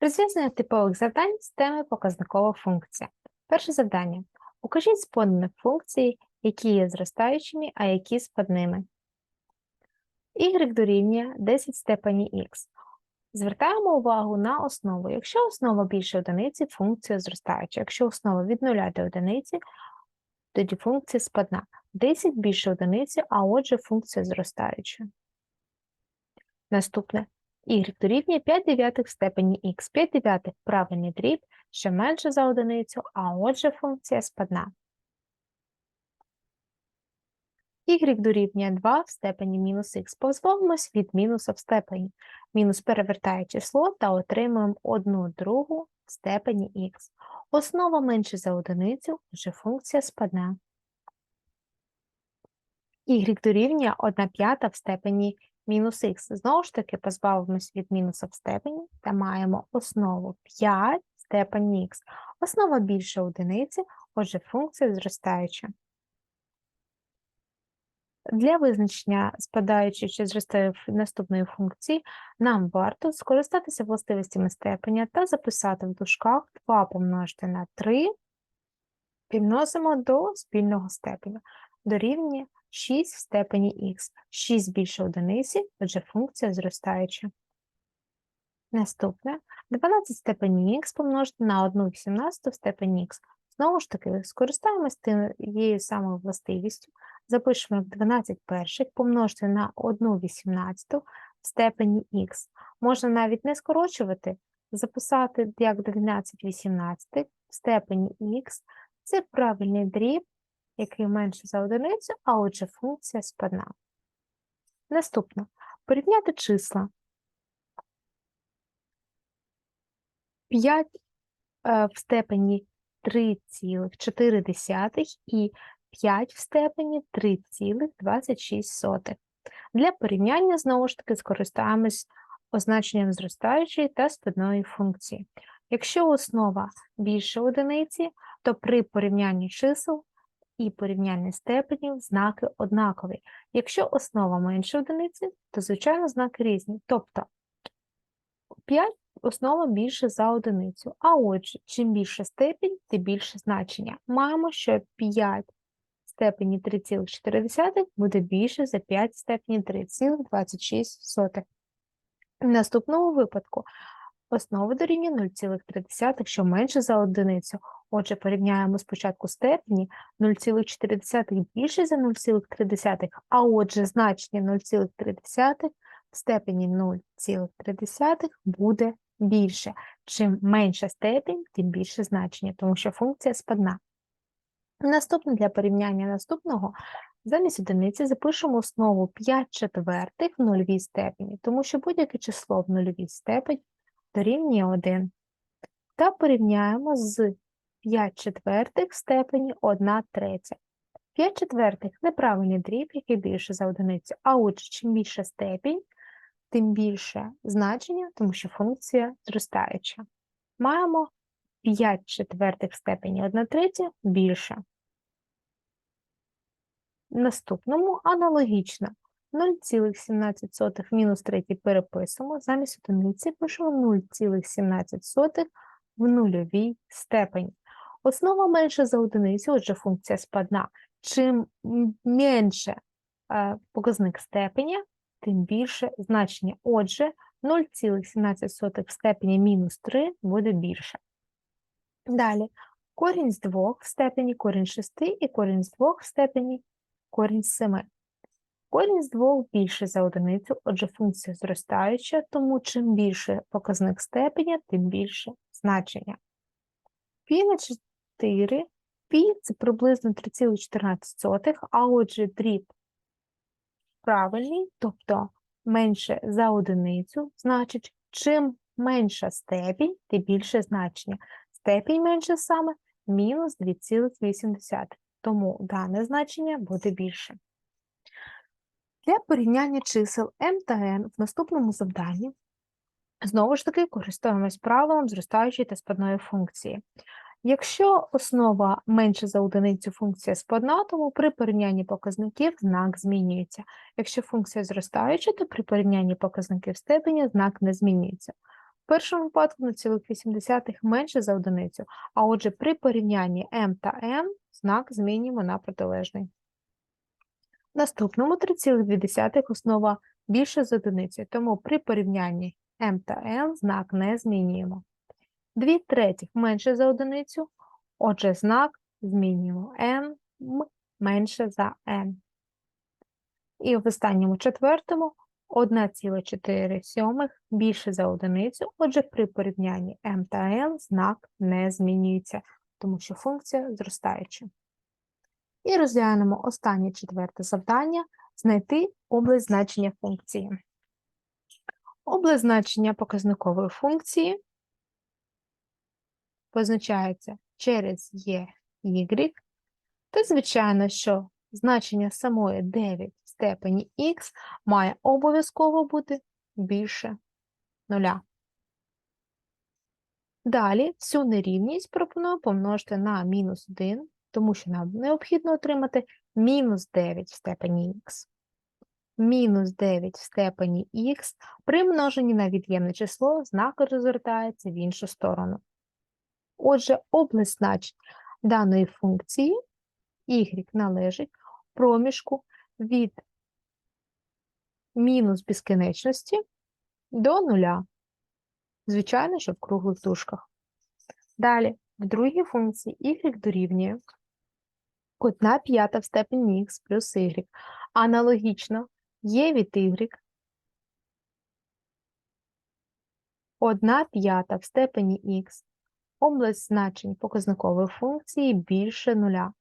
Розв'язання типових завдань з теми показникова функція. Перше завдання. Укажіть з поданих функцій, які є зростаючими, а які спадними. Y дорівнює 10 в степені х. Звертаємо увагу на основу. Якщо основа більше одиниці, функція зростаюча. Якщо основа від 0 до одиниці, тоді функція спадна. 10 більше одиниці, а отже функція зростаюча. Наступне. Y дорівнює 5 дев'ятих в степені х. 5 дев'ятих – правильний дріб, що менше за одиницю, а отже функція спадна. Y дорівнює 2 в степені мінус х. Позбавимось від мінуса в степені. Мінус перевертає число та отримуємо 1 другу в степені х. Основа менше за одиницю, отже функція спадна. Y дорівнює 1 п'ята в степені мінус х. Знову ж таки, позбавимось від мінуса в степені та маємо основу 5 в степені х. Основа більше одиниці, отже функція зростаюча. Для визначення спадаючої чи зростаючої наступної функції нам варто скористатися властивостями степеня та записати в дужках 2 помножити на 3 підносимо до спільного степеня. Дорівнює 6 в степені х. 6 більше одиниці, отже функція зростаюча. Наступне 12 в степені х помножити на 1 18 в степені х. Знову ж таки, скористаємось тією самою властивістю, запишемо як 12 перших помножити на 1 18 в степені х. Можна навіть не скорочувати, записати як 12 18 в степені х. Це правильний дріб, який менше за одиницю, а отже функція спадна. Наступно. Порівняти числа. 5 е, в степені 3,4 і 5 в степені 3,26. Для порівняння, знову ж таки, скористаємось означенням зростаючої та спадної функції. Якщо основа більше одиниці, то при порівнянні чисел і порівнянні степенів знаки однакові. Якщо основа менше одиниці, то, звичайно, знаки різні. Тобто 5 основа більше за одиницю. А отже, чим більше степінь, тим більше значення. Маємо, що 5 степені 3,4 буде більше за 5 в степені 3,26. В наступному випадку основа дорівнює 0,3, що менше за одиницю. Отже, порівняємо спочатку степені 0,4 більше за 0,3, а отже, значення 0,3 в степені 0,3 буде більше. Чим менша степінь, тим більше значення, тому що функція спадна. Наступне для порівняння наступного замість одиниці запишемо основу 5 четвертих в нульовій степені, тому що будь-яке число в нульовій степені дорівнює 1. Та порівняємо з 5 четвертих в степені 1 третя. 5 четвертих – неправильний дріб, який більше за одиницю, а отже, чим більша степінь, тим більше значення, тому що функція зростаюча. Маємо 5 четвертих степені 1 третя більше. Наступному аналогічно 0,17 мінус 3 переписуємо, замість одиниці пишемо 0,17 в нульовій степені. Основа менше за одиницю, отже, функція спадна. Чим менше е, показник степеня, тим більше значення. Отже, 0,17 в степені мінус 3 буде більше. Далі, корінь з 2 в степені корінь 6 і корінь з 2 в степені корінь 7. Корінь з 2 більше за одиницю, отже, функція зростаюча, тому чим більше показник степеня, тим більше значення. Пі на 4, пі – це приблизно 3,14, а отже, дріб правильний, тобто менше за одиницю, значить, чим менша степінь, тим більше значення. Степінь менше саме мінус 2,8, тому дане значення буде більше. Для порівняння чисел m та n в наступному завданні знову ж таки користуємось правилом зростаючої та спадної функції. Якщо основа менше за одиницю функція спадна, тому при порівнянні показників знак змінюється. Якщо функція зростаюча, то при порівнянні показників степеня знак не змінюється. В першому випадку 0,8 менше за одиницю, а отже, при порівнянні m та n знак змінюємо на протилежний. Наступному 3,2 основа більше за одиниці, тому при порівнянні m та n знак не змінюємо. 2 третіх менше за одиницю, отже, знак змінюємо n м менше за n. І в останньому четвертому 1,4 сьомих більше за одиницю, отже, при порівнянні m та n знак не змінюється, тому що функція зростаюча. І розглянемо останнє четверте завдання – знайти область значення функції. Область значення показникової функції позначається через є y, та, звичайно, що значення самої 9 в степені х має обов'язково бути більше нуля. Далі всю нерівність пропоную помножити на мінус 1, тому що нам необхідно отримати мінус 9 в степені х. Мінус 9 в степені х при множенні на від'ємне число знак розвертається в іншу сторону. Отже, область значень даної функції y належить проміжку від мінус безкінечності до нуля. Звичайно, що в круглих дужках. Далі, в другій функції y дорівнює 1 п'ята в степені х плюс y. Аналогічно є від y 1 п'ята в степені х область значень показникової функції більше нуля.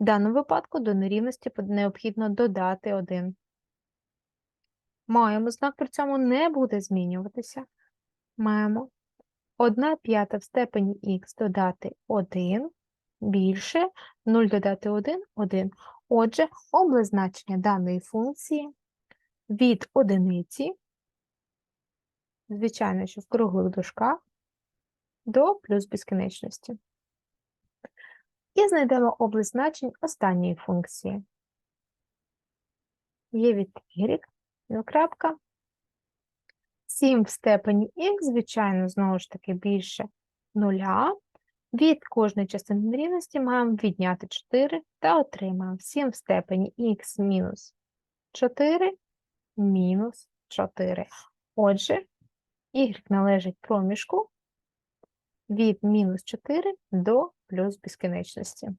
В даному випадку до нерівності необхідно додати 1. Маємо знак при цьому не буде змінюватися. Маємо 1 п'ята в степені х додати 1 більше 0 додати 1 1. Отже, область значення даної функції від одиниці, звичайно, що в круглих дужках, до плюс безкінечності. І знайдемо область значень останньої функції. Є від y, крапка. 7 в степені х, звичайно, знову ж таки, більше нуля. Від кожної частини нерівності маємо відняти 4 та отримаємо 7 в степені х мінус 4 мінус 4. Отже, y належить проміжку від мінус 4 до плюс безкінечності.